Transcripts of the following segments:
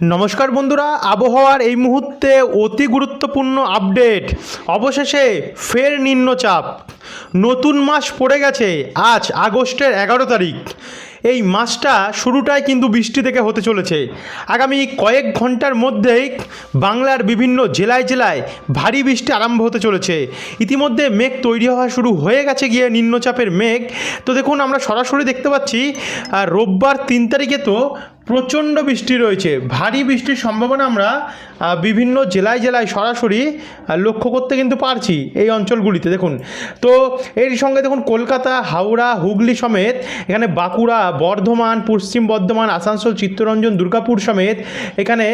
নমস্কার বন্ধুরা, আবহাওয়ার এই মুহূর্তে অতি গুরুত্বপূর্ণ আপডেট। অবশেষে ফের নিম্নচাপ। নতুন মাস পড়ে গেছে, আজ আগস্টের এগারো তারিখ। এই মাসটা শুরুটাই কিন্তু বৃষ্টি থেকে হতে চলেছে। আগামী কয়েক ঘণ্টার মধ্যেই বাংলার বিভিন্ন জেলায় জেলায় ভারী বৃষ্টি আরম্ভ হতে চলেছে। ইতিমধ্যে মেঘ তৈরি হওয়া শুরু হয়ে গেছে গিয়ে নিম্নচাপের মেঘ। তো দেখুন, আমরা সরাসরি দেখতে পাচ্ছি রোববার তিন তারিখে তো প্রচণ্ড বৃষ্টি রয়েছে। ভারী বৃষ্টির সম্ভাবনা আমরা বিভিন্ন জেলায় জেলায় সরাসরি লক্ষ্য করতে কিন্তু পারছি এই অঞ্চলগুলিতে। দেখুন, তো এর সঙ্গে দেখুন কলকাতা, হাওড়া, হুগলি সমেত, এখানে বাঁকুড়া, বর্ধমান, পশ্চিম বর্ধমান, আসানসোল, চিত্তরঞ্জন, দুর্গাপুর সমেত, এখানে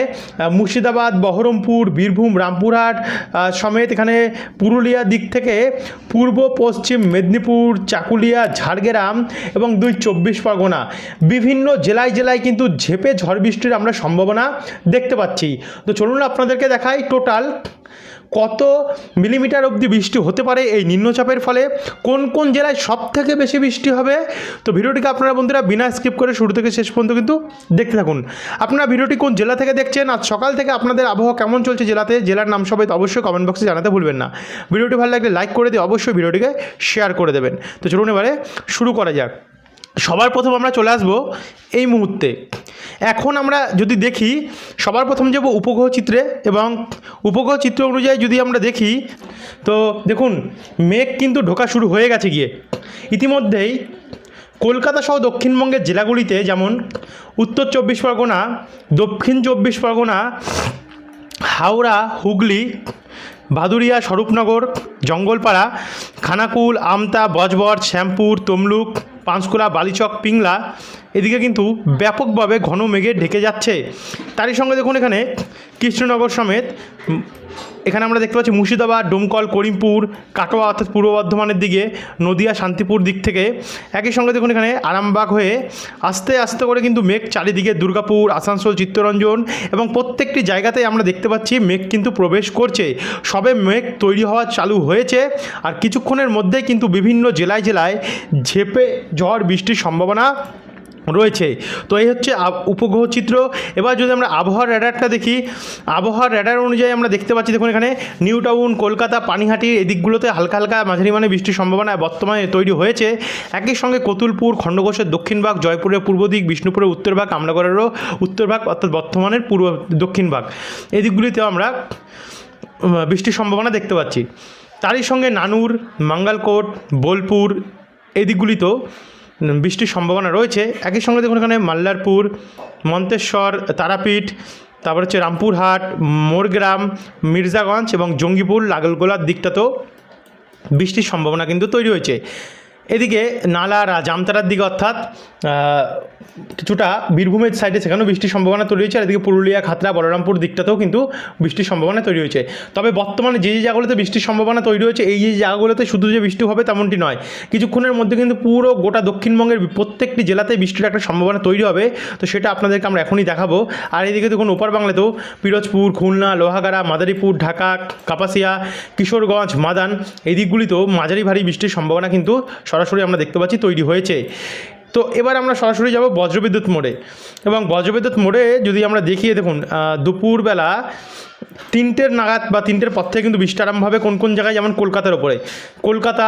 মুর্শিদাবাদ, বহরমপুর, বীরভূম, রামপুরহাট সমেত এখানে পুরুলিয়া দিক থেকে পূর্ব, পশ্চিম মেদিনীপুর, চাকুলিয়া, ঝাড়গ্রাম এবং দুই চব্বিশ পরগনা। বিভিন্ন জেলায় জেলায় কিন্তু ঝেপে ঝড় বৃষ্টির আমরা সম্ভাবনা দেখতে পাচ্ছি। তো চলুন আপনাদেরকে দেখাই টোটাল কত মিলিমিটার অবধি বৃষ্টি হতে পারে এই নিম্নচাপের ফলে, কোন কোন জেলায় সব থেকে বেশি বৃষ্টি হবে? তো ভিডিওটিকে আপনারা বন্ধুরা বিনা স্কিপ করে শুরু থেকে শেষ পর্যন্ত কিন্তু দেখতে থাকুন। আপনারা ভিডিওটি কোন জেলা থেকে দেখছেন? আজ সকাল থেকে আপনাদের আবহাওয়া কেমন চলছে জেলাতে? জেলার নাম সবাই অবশ্যই কমেন্ট বক্সে জানাতে ভুলবেন না। ভিডিওটি ভালো লাগলে লাইক করে দিয়ে অবশ্যই ভিডিওটিকে শেয়ার করে দেবেন। তো চলুন এবারে শুরু করা যাক। সবার প্রথম আমরা চলে আসব এই মুহূর্তে। এখন আমরা যদি দেখি, সবার প্রথম যাব উপগ্রহ চিত্রে এবং উপগ্রহ চিত্র অনুযায়ী যদি আমরা দেখি, তো দেখুন, মেঘ কিন্তু ঢোকা শুরু হয়ে গেছে গিয়ে। ইতিমধ্যেই কলকাতা সহ দক্ষিণবঙ্গের জেলাগুলিতে যেমন উত্তর চব্বিশ পরগনা, দক্ষিণ চব্বিশ পরগনা, হাওড়া, হুগলি, ভাদুরিয়া, স্বরূপনগর, জঙ্গলপাড়া, খানাকুল, আমতা বজবর শ্যামপুর, তমলুক পাঁশকুড়া বালিচক পিংলা এদিকে কিন্তু ব্যাপকভাবে ঘন মেঘে ঢেকে যাচ্ছে। তারই সঙ্গে দেখুন এখানে কৃষ্ণনগর সমেত এখানে আমরা দেখতে পাচ্ছি মুর্শিদাবাদ ডোমকল করিমপুর কাটোয়া অর্থাৎ পূর্ব বর্ধমানের দিকে নদিয়া শান্তিপুর দিক থেকে। একই সঙ্গে দেখুন এখানে আরামবাগ হয়ে আস্তে আস্তে করে কিন্তু মেঘ চারিদিকে দুর্গাপুর আসানসোল চিত্তরঞ্জন এবং প্রত্যেকটি জায়গাতেই আমরা দেখতে পাচ্ছি মেঘ কিন্তু প্রবেশ করছে। সবে মেঘ তৈরি হওয়া চালু হয়েছে আর কিছুক্ষণের মধ্যে কিন্তু বিভিন্ন জেলায় জেলায় ঝেপে ঝড় বৃষ্টির সম্ভাবনা রয়েছে। তো এই হচ্ছে উপগ্রহ চিত্র। এবার যদি আমরা আবহাওয়ার র্যাডারটা দেখি আবহাওয়ার র্যাডার অনুযায়ী আমরা দেখতে পাচ্ছি দেখুন এখানে নিউ টাউন কলকাতা পানিহাটি এই দিকগুলোতে হালকা হালকা মাঝারি মানে বৃষ্টির সম্ভাবনা বর্তমানে তৈরি হয়েছে। একই সঙ্গে কতুলপুর খণ্ডঘোষের দক্ষিণ ভাগ জয়পুরের পূর্ব দিক বিষ্ণুপুরের উত্তর ভাগ কামরাগড়েরও উত্তর ভাগ অর্থাৎ বর্ধমানের পূর্ব দক্ষিণ ভাগ। এই দিকগুলিতেও আমরা বৃষ্টির সম্ভাবনা দেখতে পাচ্ছি। তারই সঙ্গে নানুর মাঙ্গালকোট বোলপুর এই দিকগুলিতেও উম, বৃষ্টির সম্ভাবনা রয়েছে। একই সঙ্গে দেখুন এখানে মাল্লারপুর, মন্তেশ্বর, তারাপীঠ, তারপর হচ্ছে রামপুরহাট, মোরগ্রাম, মির্জাগঞ্জ এবং জঙ্গিপুর, লাগলগোলার দিকটাতেও বৃষ্টির সম্ভাবনা কিন্তু তৈরি হয়েছে। এদিকে নালার জামতারার দিকে অর্থাৎ কিছুটা বীরভূমের সাইডে সেখানেও বৃষ্টির সম্ভাবনা তৈরি হয়েছে, আর এদিকে পুরুলিয়া খাতড়া বলরামপুর দিকটাতেও কিন্তু বৃষ্টির সম্ভাবনা তৈরি হয়েছে। তবে বর্তমানে যে যে জায়গাগুলোতে বৃষ্টির সম্ভাবনা তৈরি হয়েছে, এই যে জায়গাগুলোতে শুধু যে বৃষ্টি হবে তেমনটি নয়। কিছুক্ষণের মধ্যে কিন্তু পুরো গোটা দক্ষিণবঙ্গের প্রত্যেকটি জেলাতে বৃষ্টির একটা সম্ভাবনা তৈরি হবে। তো সেটা আপনাদেরকে আমরা এখনই দেখাবো। আর এদিকে দেখুন, ওপার বাংলাতেও পিরোজপুর, খুলনা, লোহাগাড়া, মাদারীপুর, ঢাকা, কাপাসিয়া, কিশোরগঞ্জ, মাদান, এই দিকগুলিতেও মাঝারি ভারী বৃষ্টির সম্ভাবনা কিন্তু সরাসরি আমরা দেখতে পাচ্ছি তৈরি হয়েছে। তো এবার আমরা সরাসরি যাব বজ্রবিদ্যুৎ মোড়ে। এবং বজ্রবিদ্যুৎ মোড়ে যদি আমরা দেখিয়ে দেখুন দুপুরবেলা তিনটের নাগাদ বা তিনটের পর থেকে কিন্তু বৃষ্টি আরম্ভ হবে কোন কোন জায়গায়? যেমন কলকাতার ওপরে। কলকাতা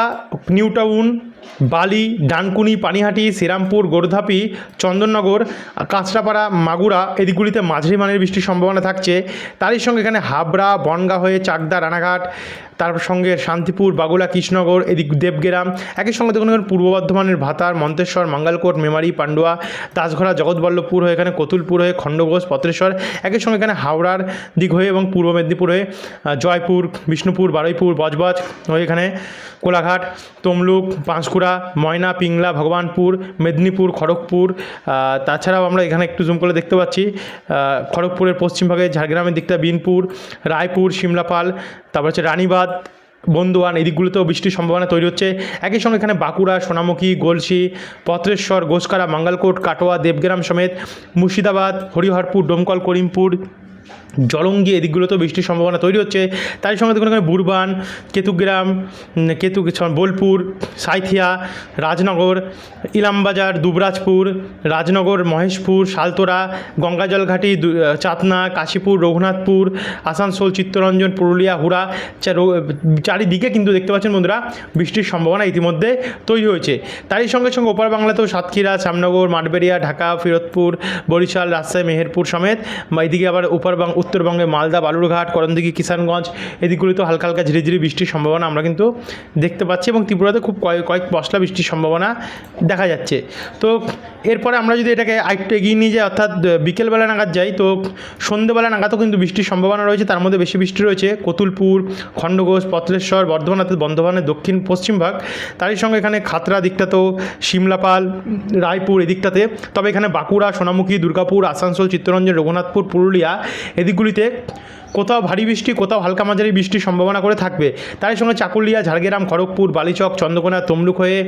নিউ টাউন বালি, ডানকুনি, পানিহাটি, শ্রীরামপুর, গোর্ধাপি, চন্দননগর, কাঁচরাপাড়া, মাগুরা এদিকগুলিতে মাঝারি মানের বৃষ্টির সম্ভাবনা থাকছে। তারই সঙ্গে এখানে হাবড়া বনগা হয়ে চাকদা, রানাঘাট, তার সঙ্গে শান্তিপুর, বাগুলা, কৃষ্ণনগর, এদিক দেবগ্রাম। একই সঙ্গে দেখুন পূর্ব বর্ধমানের ভাতার, মন্তেশ্বর, মঙ্গলকোট, মেমারি, পান্ডুয়া, তাজঘরা, জগৎবল্লভপুর হয়ে এখানে কতুলপুর হয়ে খণ্ডঘোষ, পত্রেশ্বর। একই সঙ্গে এখানে হাওড়ার দিক হয়ে এবং পূর্ব মেদিনীপুর জয়পুর, বিষ্ণুপুর, বারুইপুর, বজবজ হয়ে এখানে কোলাঘাট, তমলুক, পাঁশকুড়া, ময়না, পিংলা, ভগবানপুর, মেদিনীপুর, খড়গপুর তাছাড়াও আমরা এখানে একটু জুম করে দেখতে পাচ্ছি খড়গপুরের পশ্চিমভাগে ঝাড়গ্রামের দিকটা বিনপুর, রায়পুর সিমলাপাল তারপর হচ্ছে রানীবাদ বন্দুয়ান, এই দিকগুলোতেও বৃষ্টির সম্ভাবনা তৈরি হচ্ছে। একই সঙ্গে এখানে বাঁকুড়া, সোনামুখী, গলসি, পত্রেশ্বর, গোসকারা, মাঙ্গালকোট, কাটোয়া, দেবগ্রাম সমেত মুর্শিদাবাদ, হরিহরপুর, ডোমকল, করিমপুর জলঙ্গি এদিকগুলোতেও বৃষ্টির সম্ভাবনা তৈরি হচ্ছে। তার সঙ্গে দেখুন এখানে বুরবান, কেতুগ্রাম কেতু বোলপুর, সাইথিয়া, রাজনগর, ইলামবাজার, দুবরাজপুর, রাজনগর, মহেশপুর সালতোরা গঙ্গাজলঘাটি চাতনা, কাশীপুর, রঘুনাথপুর, আসানসোল, চিত্তরঞ্জন, পুরুলিয়া, হুড়া চারিদিকে কিন্তু দেখতে পাচ্ছেন বন্ধুরা, বৃষ্টির সম্ভাবনা ইতিমধ্যে তৈরি হয়েছে। তারই সঙ্গে সঙ্গে ওপার বাংলাতেও সাতক্ষীরা, শ্যামনগর, মাঠবেড়িয়া, ঢাকা, ফিরোজপুর, বরিশাল, রাজশাহী, মেহেরপুর সমেত, বা এদিকে আবার ওপার বাং উত্তরবঙ্গে মালদা, বালুরঘাট, করণদিঘি, কিষানগঞ্জ এদিকগুলিতেও হালকা হালকা ঝিরিঝিরি বৃষ্টির সম্ভাবনা আমরা কিন্তু দেখতে পাচ্ছি এবং ত্রিপুরাতে খুব কয়েক কয়েক পশলা বৃষ্টির সম্ভাবনা দেখা যাচ্ছে। তো এরপরে আমরা যদি এটাকে আরেকটু এগিয়ে নিয়ে যাই, অর্থাৎ বিকেলবেলা নাগাদ যাই, তো সন্ধ্যেবেলা নাগাদও কিন্তু বৃষ্টির সম্ভাবনা রয়েছে। তার মধ্যে বেশি বৃষ্টি রয়েছে কতুলপুর, খণ্ডঘোষ পত্রেশ্বর বর্ধমান অর্থাৎ বর্ধমানের দক্ষিণ পশ্চিম ভাগ। তারই সঙ্গে এখানে খাতড়া দিকটাতেও সিমলাপাল রায়পুর এদিকটাতে। তবে এখানে বাঁকুড়া, সোনামুখী, দুর্গাপুর, আসানসোল, চিত্তরঞ্জন, রঘুনাথপুর, পুরুলিয়া এদিকগুলিতে কোথাও ভারী বৃষ্টি, কোথাও হালকা মাঝারি বৃষ্টির সম্ভাবনা করে থাকবে। তারই সঙ্গে চাকুলিয়া, ঝাড়গ্রাম, খড়গপুর, বালিচক, চন্দ্রকোনা, তমলুক হয়ে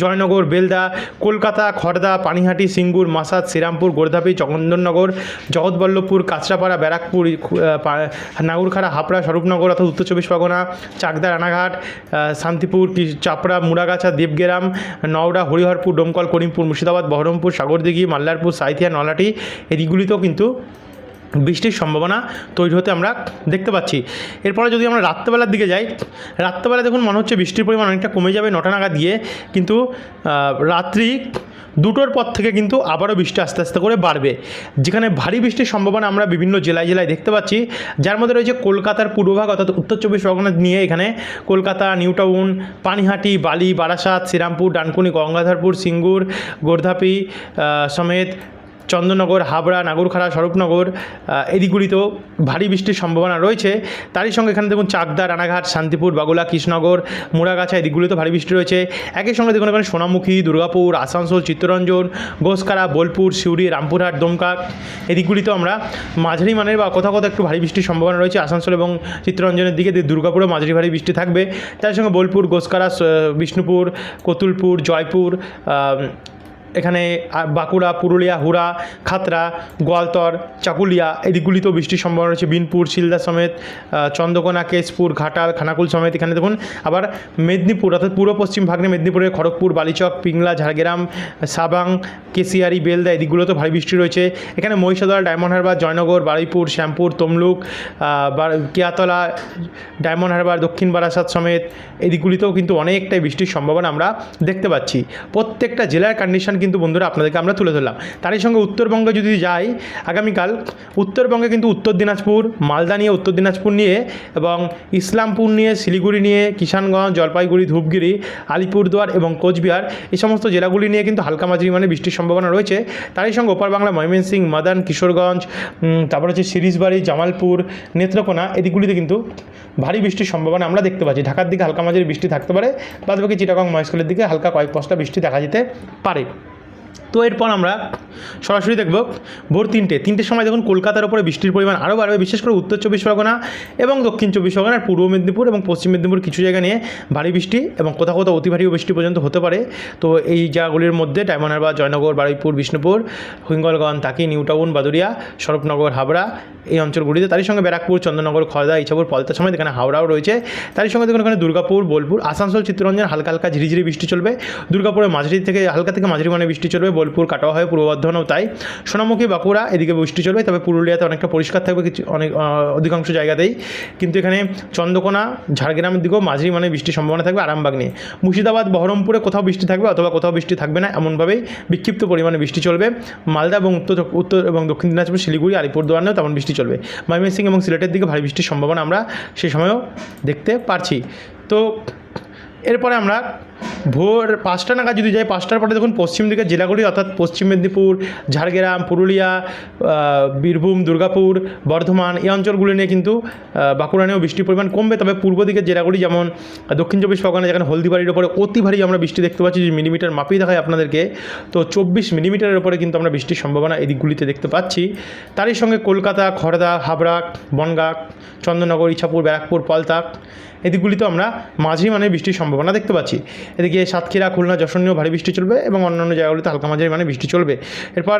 জয়নগর, বেলদা, কলকাতা খড়দা পানিহাটি, সিঙ্গুর, মাসাদ, শ্রীরামপুর, গোর্ধাপি চন্দননগর জগৎবল্লভপুর, কাঁচরাপাড়া, ব্যারাকপুর নাগরখাড়া, হাপড়া, স্বরূপনগর অর্থাৎ উত্তর চব্বিশ পরগনা, চাকদা, রানাঘাট শান্তিপুর চাপড়া, মুড়াগাছা, দেবগ্রাম, নওড়া, হরিহরপুর, ডোমকল, করিমপুর, মুর্শিদাবাদ, বহরমপুর, সাগরদিঘি, মাল্লারপুর, সাঁইথিয়া নলাটি এদিকগুলিতেও কিন্তু বৃষ্টির সম্ভাবনা তৈরি হতে আমরা দেখতে পাচ্ছি। এরপরে যদি আমরা রাত্রেবেলার দিকে যাই রাত্রেবেলা দেখুন মনে হচ্ছে বৃষ্টির পরিমাণ অনেকটা কমে যাবে নটা নাগাদ গিয়ে, কিন্তু রাত্রি দুটোর পর থেকে কিন্তু আবারও বৃষ্টি আস্তে আস্তে করে বাড়বে। যেখানে ভারী বৃষ্টির সম্ভাবনা আমরা বিভিন্ন জেলায় জেলায় দেখতে পাচ্ছি। যার মধ্যে রয়েছে কলকাতার পূর্বভাগ অর্থাৎ উত্তর চব্বিশ পরগনা নিয়ে এখানে কলকাতা নিউ টাউন পানিহাটি, বালি, বারাসাত, শ্রীরামপুর, ডানকুনি, গঙ্গাধরপুর, সিঙ্গুর, গোর্ধাপি সমেত চন্দননগর, হাবড়া নাগরখাড়া স্বরূপনগর এদিকগুলিতেও ভারী বৃষ্টির সম্ভাবনা রয়েছে। তারই সঙ্গে এখানে দেখুন চাকদা, রানাঘাট, শান্তিপুর, বাগুলা, কৃষ্ণনগর, মুড়াগাছা এদিকগুলিতে ভারী বৃষ্টি রয়েছে। একই সঙ্গে দেখুন এখানে সোনামুখী, দুর্গাপুর, আসানসোল, চিত্তরঞ্জন, গোসকারা, বোলপুর, সিউড়ি, রামপুরহাট, দমকা এদিকগুলিতেও আমরা মাঝারি মানের বা কোথাও কোথাও একটু ভারী বৃষ্টির সম্ভাবনা রয়েছে আসানসোল এবং চিত্তরঞ্জনের দিকে। দিয়ে দুর্গাপুরে মাঝারি ভারী বৃষ্টি থাকবে। তার সঙ্গে বোলপুর, গোসকারা বিষ্ণুপুর, কতুলপুর, জয়পুর এখানে বাঁকুড়া, পুরুলিয়া, হুড়া, খাতরা, গোয়ালতর, চাকুলিয়া, এদিকগুলিতেও বৃষ্টির সম্ভাবনা রয়েছে। বিনপুর, শিলদা সমেত চন্দ্রকোনা, কেশপুর, ঘাটাল, খানাকুল সমেত এখানে দেখুন। আবার মেদিনীপুর, অর্থাৎ পূর্ব পশ্চিম ভাগ্নে মেদিনীপুরের খড়গপুর, বালিচক, পিংলা, ঝাড়গ্রাম, সাবাং, কেশিয়ারি, বেলদা এদিকগুলোতে ভারী বৃষ্টি রয়েছে। এখানে Mahishadal, Diamond Harbour, Joynagar, Baruipur, Shyampur, Tamluk Keyatala, Diamond Harbour, Dakshin Barasat সমেত এদিকগুলিতেও কিন্তু অনেকটাই বৃষ্টির সম্ভাবনা আমরা দেখতে পাচ্ছি। প্রত্যেকটা জেলার কন্ডিশন কিন্তু বন্ধুরা আপনাদেরকে আমরা তুলে ধরলাম। তারই সঙ্গে উত্তরবঙ্গে যদি যাই, আগামীকাল উত্তরবঙ্গে কিন্তু উত্তর দিনাজপুর, মালদা নিয়ে উত্তর দিনাজপুর নিয়ে এবং ইসলামপুর নিয়ে, শিলিগুড়ি নিয়ে, কিষানগঞ্জ, জলপাইগুড়ি, ধূপগিরি, আলিপুরদুয়ার এবং কোচবিহার এই সমস্ত জেলাগুলি নিয়ে কিন্তু হালকা মাঝারি মানে বৃষ্টির সম্ভাবনা রয়েছে। তারই সঙ্গে ওপার বাংলা ময়মনসিংহ মাদান, কিশোরগঞ্জ তারপর হচ্ছে সিরিজবাড়ি, জামালপুর, নেত্রকোনা, এদিকগুলিতে কিন্তু ভারী বৃষ্টির সম্ভাবনা আমরা দেখতে পাচ্ছি। ঢাকার দিকে হালকা মাঝারি বৃষ্টি থাকতে পারে, বাদবাকি চিটাগং, মহেশখালের দিকে হালকা কয়েক পশলা বৃষ্টি দেখা যেতে পারে। তো এরপর আমরা সরাসরি দেখব ভোর তিনটে। তিনটের সময় দেখুন কলকাতার উপরে বৃষ্টির পরিমাণ আরও বাড়বে, বিশেষ করে উত্তর চব্বিশ পরগনা এবং দক্ষিণ চব্বিশ পরগনার পূর্ব মেদিনীপুর এবং পশ্চিম মেদিনীপুর কিছু জায়গা নিয়ে ভারী বৃষ্টি এবং কোথাও কোথাও অতি ভারী বৃষ্টি পর্যন্ত হতে পারে। তো এই জায়গাগুলির মধ্যে Diamond Harbour Joynagar, Baruipur, Bishnupur, Hingalganj Taki New Town Baduria Swarupnagar Habra এই অঞ্চলগুলিতে তারই সঙ্গে ব্যারাকপুর চন্দ্রনগর খড়দা ইছাপুর, পলতা সময় এখানে হাওড়াও রয়েছে। তারই সঙ্গে দেখুন এখানে দুর্গাপুর, বোলপুর, আসানসোল, চিত্তরঞ্জন হালকা হালকা ঝিরিঝিরি বৃষ্টি চলবে। দুর্গাপুরে মাঝারি থেকে হালকা থেকে মাঝারি মানে বৃষ্টি চলবে। বোলপুর কাটোয়া হয়ে পূর্ব বর্ধমানেও তাই। সোনামুখী, বাঁকুড়া, এদিকে বৃষ্টি চলবে, তবে পুরুলিয়াতে অনেকটা পরিষ্কার থাকবে, কিছু অনেক অধিকাংশ জায়গাতেই। কিন্তু এখানে চন্দ্রকোনা, ঝাড়গ্রামের দিকেও মাঝারি মানে বৃষ্টির সম্ভাবনা থাকবে, আরামবাগ নিয়ে। মুর্শিদাবাদ, বহরমপুরে কোথাও বৃষ্টি থাকবে, অথবা কোথাও বৃষ্টি থাকবে না, এমনভাবেই বিক্ষিপ্ত পরিমাণে বৃষ্টি চলবে। মালদা এবং উত্তর উত্তর এবং দক্ষিণ দিনাজপুর, শিলিগুড়ি, আলিপুরদুয়ারেও তেমন বৃষ্টি চলবে। ময়মনসিংহ এবং সিলেটের দিকে ভারী বৃষ্টির সম্ভাবনা আমরা সেই সময়ও দেখতে পারছি। তো এরপরে আমরা ভোর পাঁচটা নাগাদ যদি যাই, পাঁচটার পরে দেখুন পশ্চিম দিকের জেলাগুলি অর্থাৎ পশ্চিম মেদিনীপুর, ঝাড়গ্রাম, পুরুলিয়া বীরভূম, দুর্গাপুর, বর্ধমান এই অঞ্চলগুলি নিয়ে কিন্তু বাঁকুড়া নিয়েও বৃষ্টির পরিমাণ কমবে। তবে পূর্ব দিকের জেলাগুলি যেমন দক্ষিণ চব্বিশ পরগনা, যেখানে হলদিবাড়ির ওপরে অতি ভারী আমরা বৃষ্টি দেখতে পাচ্ছি যে মিলিমিটার মাপেই দেখায় আপনাদেরকে, তো চব্বিশ মিলিমিটারের ওপরে কিন্তু আমরা বৃষ্টির সম্ভাবনা এই দিকগুলিতে দেখতে পাচ্ছি। তারই সঙ্গে কলকাতা খড়দা হাবড়া, বনগাঁ চন্দননগর ইছাপুর, ব্যারাকপুর পলতাক এদিকগুলিতেও আমরা মাঝারি মানে বৃষ্টির সম্ভাবনা দেখতে পাচ্ছি। এদিকে সাতক্ষীরা, খুলনা যশোর নিয়েও ভারী বৃষ্টি চলবে এবং অন্যান্য জায়গাগুলিতে হালকা মাঝারি মানে বৃষ্টি চলবে। এরপর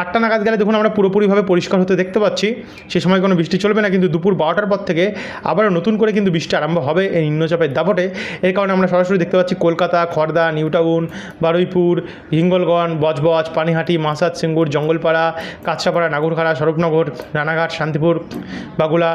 আটটা নাগাদ গেলে দেখুন আমরা পুরোপুরিভাবে পরিষ্কার হতে দেখতে পাচ্ছি। সে সময় কোনো বৃষ্টি চলবে না, কিন্তু দুপুর বারোটার পর থেকে আবারও নতুন করে কিন্তু বৃষ্টি আরম্ভ হবে এই নিম্নচাপের দাপটে। এর কারণে আমরা সরাসরি দেখতে পাচ্ছি কলকাতা খড়দা নিউটাউন বারুইপুর, হিঙ্গলগঞ্জ, বজবজ, পানিহাটি মাসাদ সিঙ্গুর, জঙ্গলপাড়া, কাঁচরাপাড়া, নাগরখাড়া, স্বরূপনগর, রানাঘাট, শান্তিপুর বাগুলা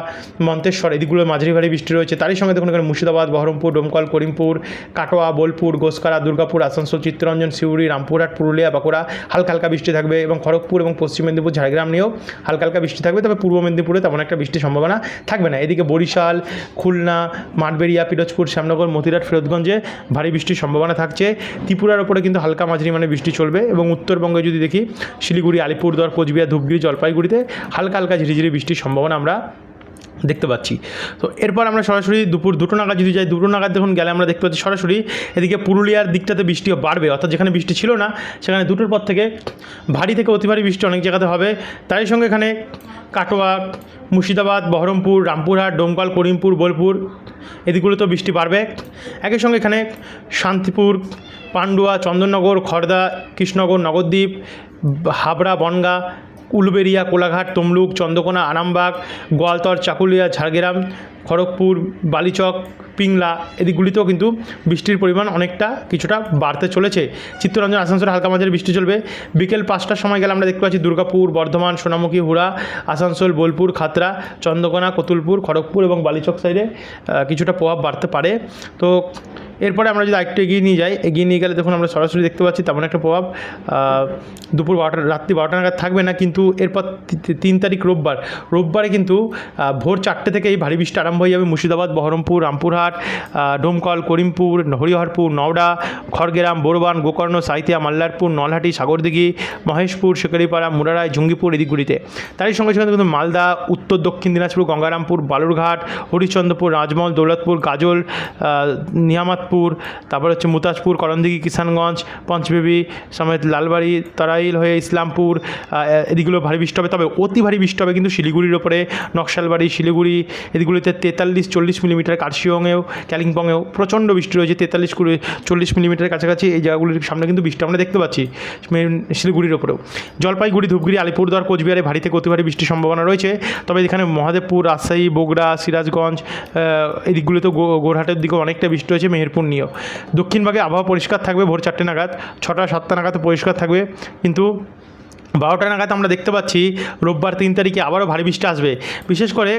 মন্তেশ্বর এদিকগুলো মাঝারি ভারী বৃষ্টি রয়েছে। তারই সঙ্গে দেখুন এখানে মুর্শিদাবাদ, বহরমপুর, ডোমকল, করিমপুর, কাটোয়া বোলপুর গোসকারা দুর্গাপুর, আসানসোল, চিত্তরঞ্জন, সিউড়ি, রামপুরহাট, পুরুলিয়া, বাঁকুড়া হালকা হালকা বৃষ্টি থাকবে এবং খড়গপুর এবং পশ্চিম মেদিনীপুর, ঝাড়গ্রাম নিয়েও হালকা হালকা বৃষ্টি থাকবে। তবে পূর্ব মেদিনীপুরে তেমন একটা বৃষ্টির সম্ভাবনা থাকবে না। এদিকে বরিশাল, খুলনা, মাঠবেড়িয়া, পিরোজপুর, শ্যামনগর, মতিরাট, ফিরোজগঞ্জে ভারী বৃষ্টির সম্ভাবনা থাকছে। ত্রিপুরার ওপরে কিন্তু হালকা মাঝারি মানে বৃষ্টি চলবে এবং উত্তরবঙ্গে যদি দেখি, শিলিগুড়ি, আলিপুরদুয়ার, কোচবিহার, ধূপগুড়ি, জলপাইগুড়িতে হালকা হালকা ঝিরিঝিরি বৃষ্টির সম্ভাবনা আমরা দেখতে পাচ্ছি। তো এরপর আমরা সরাসরি দুপুর দুটো নাগাদ যদি যাই, দুটো নাগাদ দেখুন গেলে আমরা দেখতে পাচ্ছি সরাসরি এদিকে পুরুলিয়ার দিকটাতে বৃষ্টিও বাড়বে, অর্থাৎ যেখানে বৃষ্টি ছিল না, সেখানে দুটোর পর থেকে ভারী থেকে অতি ভারী বৃষ্টি অনেক জায়গাতে হবে। তারই সঙ্গে এখানে কাটোয়া, মুর্শিদাবাদ, বহরমপুর, রামপুরহাট ডোমকল করিমপুর, বোলপুর এদিকগুলোতেও বৃষ্টি বাড়বে। একই সঙ্গে এখানে শান্তিপুর, পান্ডুয়া, চন্দননগর খড়দা কৃষ্ণনগর, নগরদ্বীপ, হাবড়া, বনগা উলবেরিয়া, কোলাঘাট, তমলুক, চন্দ্রকোনা, আরামবাগ, গোয়ালতর, চাকুলিয়া, ঝাড়গ্রাম, খড়গপুর, বালিচক, পিংলা এদিকগুলিতেও কিন্তু বৃষ্টির পরিমাণ অনেকটা কিছুটা বাড়তে চলেছে। চিত্তরঞ্জন আসানসোলে হালকা মাঝারি বৃষ্টি চলবে। বিকেল পাঁচটার সময় গেলে আমরা দেখতে পাচ্ছি দুর্গাপুর, বর্ধমান, সোনামুখী, হুড়া, আসানসোল, বোলপুর খাতড়া চন্দ্রকোনা, কতুলপুর, খড়গপুর এবং বালিচক সাইডে কিছুটা প্রভাব বাড়তে পারে। তো এরপরে আমরা যদি আরেকটু এগিয়ে নিয়ে যাই এগিয়ে নিয়ে গেলে দেখুন আমরা সরাসরি দেখতে পাচ্ছি তেমন একটা প্রভাব। দুপুর বারোটা রাত্রি বারোটা নাগাদ থাকবে না কিন্তু এরপর তিন তারিখ রোববার। রোববারে কিন্তু ভোর চারটে থেকে এই ভারী বৃষ্টি আরম্ভ হয়ে যাবে। মুর্শিদাবাদ বহরমপুর রামপুরহাট ডোমকল করিমপুর হরিহরপুর নওডা খড়গেরাম বোরবান গোকর্ণ সাইথিয়া মাল্লারপুর নলহাটি সাগরদিঘি মহেশপুর শিকারিপাড়া মুরারায় জঙ্গিপুর এদিকগুলিতে তারই সঙ্গে সঙ্গে কিন্তু মালদা উত্তর দক্ষিণ দিনাজপুর গঙ্গারামপুর বালুরঘাট হরিশ্চন্দ্রপুর রাজমহল দৌলতপুর গাজল আহ, নিয়ামাতপুর তারপর হচ্ছে মুতাজপুর, করণদিঘি, কিষানগঞ্জ, পঞ্চবেবী সমেত লালবাড়ি, তারাইল হয়ে ইসলামপুর এদিকগুলো ভারী বৃষ্টি হবে তবে অতি ভারী বৃষ্টি হবে কিন্তু শিলিগুড়ির ওপরে, নকশালবাড়ি, শিলিগুড়ি, এদিকগুলিতে তেতাল্লিশ, চল্লিশ মিলিমিটার কার্শিয়ংয়েও কালিম্পংয়েও প্রচণ্ড বৃষ্টি রয়েছে, তেতাল্লিশ কুড়ি, চল্লিশ মিলিমিটারের কাছাকাছি এই জায়গাগুলির সামনে কিন্তু বৃষ্টি আমরা দেখতে পাচ্ছি শিলিগুড়ির ওপরেও। জলপাইগুড়ি, ধূপগুড়ি, আলিপুরদুয়ার, কোচবিহারে ভারী থেকে অতি ভারী বৃষ্টির সম্ভাবনা রয়েছে। তবে এখানে মহাদেবপুর, রাজশাহী, বগুড়া, সিরাজগঞ্জ গো- গোরহাটের দিকেও অনেকটা বৃষ্টি হয়েছে মেহেরপুর নিয়েও দক্ষিণভাগে আবহাওয়া পরিষ্কার থাকবে ভোর চারটে নাগাদ ছটা সাতটা নাগাদ পরিষ্কার থাকবে। কিন্তু বারোটা নাগাদ আমরা দেখতে পাচ্ছি রোববার তিন তারিখে আবারও ভারী বৃষ্টি আসবে। বিশেষ করে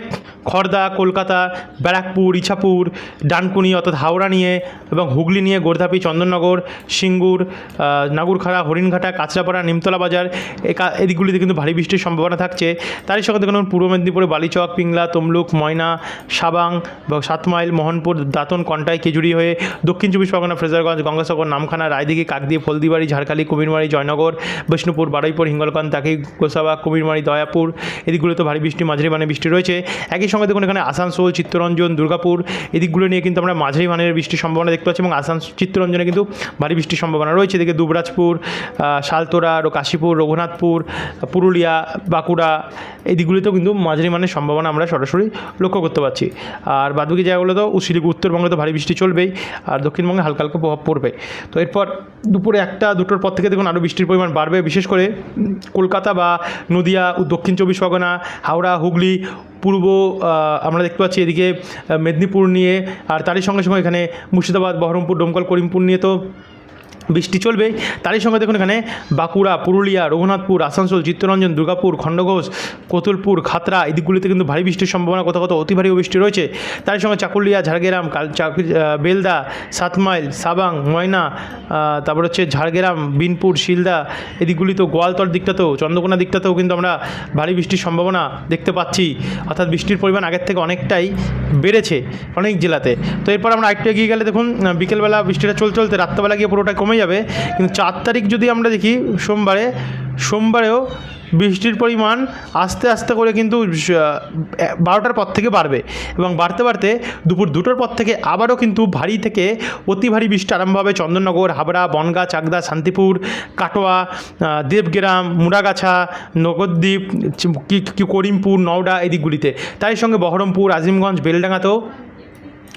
খড়দা কলকাতা, ব্যারাকপুর, ইছাপুর, ডানকুনি অর্থাৎ হাওড়া নিয়ে এবং হুগলি নিয়ে গোর্ধাপি, চন্দননগর, সিঙ্গুর নাগুরখাড়া, হরিণঘাটা, কাঁচরাপাড়া, নিমতলা বাজার এদিকগুলিতে কিন্তু ভারী বৃষ্টির সম্ভাবনা থাকছে। তারই সঙ্গে দেখুন পূর্ব মেদিনীপুরে বালিচক, পিংলা, তমলুক, ময়না, সাবাং সাতমাইল মোহনপুর, দাঁতন, কন্টাই কেজুরি হয়ে দক্ষিণ চব্বিশ পরগনা, ফ্রেজারগঞ্জ, গঙ্গাসাগর, নামখানা, রায়দিঘি, কাকদ্বীপ ফলদিবাড়ি ঝাড়খালি, কুমিরমারি, জয়নগর, বিষ্ণুপুর, বারুইপুর হিঙ্গলগঞ্জ তাকি গোসাবা, কুমিরমারি, দয়াপুর এদিকগুলোতে ভারী বৃষ্টি, মাঝারি মানে বৃষ্টি রয়েছে। একই সঙ্গে দেখুন এখানে আসানসোল, চিত্তরঞ্জন, দুর্গাপুর, এদিকগুলো নিয়ে কিন্তু আমরা মাঝারি মানের বৃষ্টির সম্ভাবনা দেখতে পাচ্ছি এবং আসান চিত্তরঞ্জনে কিন্তু ভারী বৃষ্টির সম্ভাবনা রয়েছে। এদিকে দুবরাজপুর শালতোরা রো- কাশীপুর রঘুনাথপুর, পুরুলিয়া, বাঁকুড়া এই দিকগুলিতেও কিন্তু মাঝারি মানের সম্ভাবনা আমরা সরাসরি লক্ষ্য করতে পারছি। আর বাদবাকি জায়গাগুলো তো শিলিগুড়ি উত্তরবঙ্গে তো ভারী বৃষ্টি চলবেই, আর দক্ষিণবঙ্গে হালকা হালকা প্রভাব পড়বে। তো এরপর দুপুরে একটা, দুটোর পর থেকে দেখুন আরও বৃষ্টির পরিমাণ বাড়বে, বিশেষ করে কলকাতা বা নদিয়া, দক্ষিণ চব্বিশ পরগনা, হাওড়া, হুগলি, পূর্ব আমরা দেখতে পাচ্ছি এদিকে মেদিনীপুর নিয়ে, আর তারই সঙ্গে সঙ্গে এখানে মুর্শিদাবাদ, বহরমপুর, ডোমকল, করিমপুর নিয়ে তো বৃষ্টি চলবে। তারই সঙ্গে দেখুন এখানে বাঁকুড়া, পুরুলিয়া, রঘুনাথপুর, আসানসোল, চিত্তরঞ্জন, দুর্গাপুর, খণ্ডঘোষ, কোতুলপুর, খাতড়া এই দিকগুলিতে কিন্তু ভারী বৃষ্টির সম্ভাবনা কোথাও কোথাও অতি ভারী বৃষ্টি রয়েছে। তারই সঙ্গে চাকুলিয়া, ঝাড়গ্রাম বেলদা সাতমাইল সাবাং, ময়না তারপর হচ্ছে ঝাড়গ্রাম, বিনপুর, শিলদা এই দিকগুলিতেও গোয়ালতর দিকটাতেও, চন্দ্রকোনা দিকটাতেও কিন্তু আমরা ভারী বৃষ্টির সম্ভাবনা দেখতে পাচ্ছি। অর্থাৎ বৃষ্টির পরিমাণ আগের থেকে অনেকটাই বেড়েছে অনেক জেলাতে। তো এরপর আমরা আরেকটু এগিয়ে গেলে দেখুন বিকেলবেলা বৃষ্টিটা চলতে চলতে রাত্রেবেলা গিয়ে পুরোটা কমে যাবে। কিন্তু চার তারিখ যদি আমরা দেখি সোমবারে, সোমবারেও বৃষ্টির পরিমাণ আস্তে আস্তে করে কিন্তু বারোটার পর থেকে বাড়বে। এবং বাড়তে বাড়তে দুপুর দুটোর পর থেকে আবারও কিন্তু ভারী থেকে অতি ভারী বৃষ্টি আরম্ভ হবে। চন্দননগর, হাবড়া, বনগা, চাকদা, শান্তিপুর, কাটোয়া দেবগ্রাম, মুড়াগাছা, নগরদ্বীপ করিমপুর, নওডা এই দিকগুলিতে। তাই সঙ্গে বহরমপুর, আজিমগঞ্জ, বেলডাঙ্গাতেও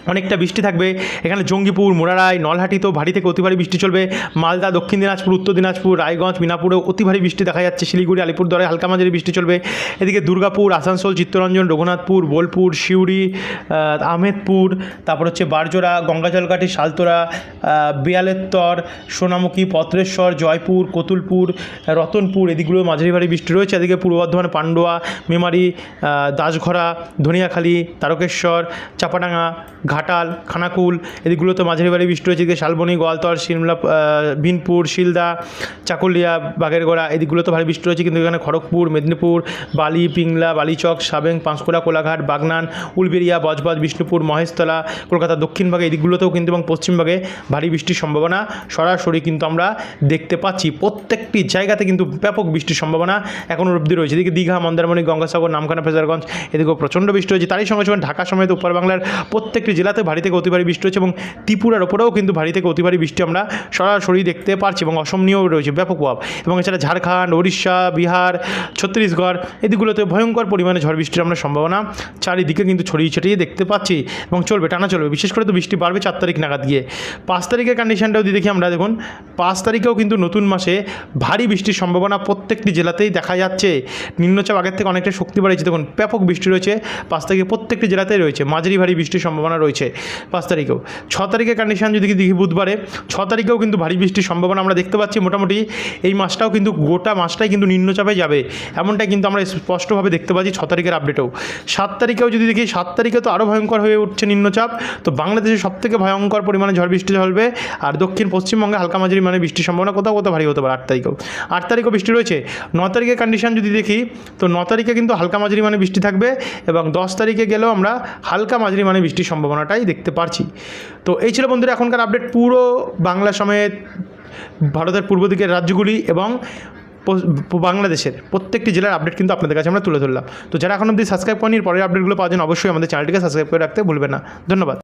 অনেকটা বৃষ্টি থাকবে। এখানে জঙ্গিপুর মোরারাই নলহাটিতেও ভারী থেকে অতি ভারী বৃষ্টি চলবে। মালদা দক্ষিণ দিনাজপুর উত্তর দিনাজপুর রায়গঞ্জ মিনাপুরেও অতি ভারী বৃষ্টি দেখা যাচ্ছে। শিলিগুড়ি আলিপুরদুয়ারে হালকা মাঝারি বৃষ্টি চলবে। এদিকে দুর্গাপুর আসানসোল চিত্তরঞ্জন রঘুনাথপুর বোলপুর আহ, আহমেদপুর তারপর হচ্ছে বারজোড়া গঙ্গাজলঘাটি সালতোরা আহ, বেয়ালেত্তর সোনামুখী পত্রেশ্বর জয়পুর কতুলপুর রতনপুর এদিকগুলো মাঝারি ভারী বৃষ্টি রয়েছে। এদিকে পূর্ব বর্ধমান পান্ডুয়া মেমারি দাসঘরা ধনিয়াখালী তারকেশ্বর চাপাডাঙ্গা ঘাটাল, খানাকুল, এদিকগুলোতে মাঝারি ভারী বৃষ্টি হয়েছে শালবনি, গোয়ালতর শিমলা বিনপুর, শিলদা, চাকুলিয়া, বাগেরগড়া, এদিকগুলোতে ভারী বৃষ্টি হয়েছে কিন্তু এখানে খড়গপুর, মেদিনীপুর, বালি, পিংলা, বালিচক, সাবেং, পাঁশকুড়া, কোলাঘাট, বাগনান উলবেরিয়া বজবজ, বিষ্ণুপুর, মহেশতলা কলকাতার দক্ষিণভাগে এদিকগুলোতেও কিন্তু এবং পশ্চিমভাগে ভারী বৃষ্টির সম্ভাবনা সরাসরি কিন্তু আমরা দেখতে পাচ্ছি। প্রত্যেকটি জায়গাতে কিন্তু ব্যাপক বৃষ্টির সম্ভাবনা এখনও অবধি রয়েছে। এদিকে দীঘা, মন্দারমণি, গঙ্গাসাগর, নামখানা, ফেজারগঞ্জ, এদিকেও প্রচণ্ড বৃষ্টি হয়েছে তারই সঙ্গে সঙ্গে ঢাকা সমেত উত্তর বাংলার প্রত্যেকটি জেলাতে ভারী থেকে অতি ভারী বৃষ্টি হচ্ছে এবং ত্রিপুরার ওপরেও কিন্তু ভারী থেকে অতি ভারী বৃষ্টি আমরা সরাসরি দেখতে পারছি এবং অসম নিয়েও রয়েছে ব্যাপক প্রভাব। এবং এছাড়া ঝাড়খণ্ড উড়িষ্যা বিহার, ছত্তিশগড় এদিকগুলোতে ভয়ঙ্কর পরিমাণে ঝড় বৃষ্টির আমরা সম্ভাবনা চারিদিকে কিন্তু ছড়িয়ে ছিটিয়ে দেখতে পাচ্ছি এবং চলবে, টানা চলবে। বিশেষ করে তো বৃষ্টি বাড়বে চার তারিখ নাগাদ গিয়ে। পাঁচ তারিখের কন্ডিশনটাও যদি দেখি আমরা, দেখুন, পাঁচ তারিখেও কিন্তু নতুন মাসে ভারী বৃষ্টির সম্ভাবনা প্রত্যেকটি জেলাতেই দেখা যাচ্ছে। নিম্নচাপ আগের থেকে অনেকটা শক্তি বাড়িয়েছে। দেখুন, ব্যাপক বৃষ্টি রয়েছে, পাঁচ তারিখে প্রত্যেকটি জেলাতেই রয়েছে। মাঝারি ভারী বৃষ্টির সম্ভাবনা রয়েছে। পাঁচ তারিখেও। ছ তারিখের কন্ডিশন যদি দেখি বুধবারে, ছ তারিখেও কিন্তু ভারী বৃষ্টির সম্ভাবনা আমরা দেখতে পাচ্ছি মোটামুটি। এই মাসটাও কিন্তু গোটা মাসটাই কিন্তু নিম্নচাপে যাবে। এমনটাই কিন্তু আমরা স্পষ্টভাবে দেখতে পাচ্ছি ছ তারিখের আপডেটেও সাত তারিখেও যদি দেখি, সাত তারিখে তো আরও ভয়ঙ্কর হয়ে উঠছে নিম্নচাপ। তো বাংলাদেশে সবথেকে ভয়ঙ্কর পরিমাণে ঝড় বৃষ্টি চলবে আর দক্ষিণ, পশ্চিমবঙ্গে হালকা মাঝারি মানে বৃষ্টির সম্ভাবনা কোথাও কোথাও ভারী হতে পারে আট তারিখেও। আট তারিখও বৃষ্টি রয়েছে। ন তারিখের কন্ডিশন যদি দেখি, তো ন তারিখে কিন্তু হালকা মাঝারি মানে বৃষ্টি থাকবে এবং দশ তারিখে গেলেও আমরা হালকা মাঝারি মানে বৃষ্টির সম্ভাবনাটাই দেখতে পারছি। তো এই ছিল বন্ধুরা এখনকার আপডেট পুরো বাংলা সমেত ভারতের পূর্ব দিকের রাজ্যগুলি এবং বাংলাদেশের প্রত্যেকটি জেলার আপডেট কিন্তু আপনাদের কাছে আমরা তুলে ধরলাম। তো যারা এখন অবধি সাবস্ক্রাইব করেনি পরের আপডেটগুলো পাওয়ার জন্য অবশ্যই আমাদের চ্যানেলটিকে সাবস্ক্রাইব করে রাখতে ভুলবেন না। ধন্যবাদ।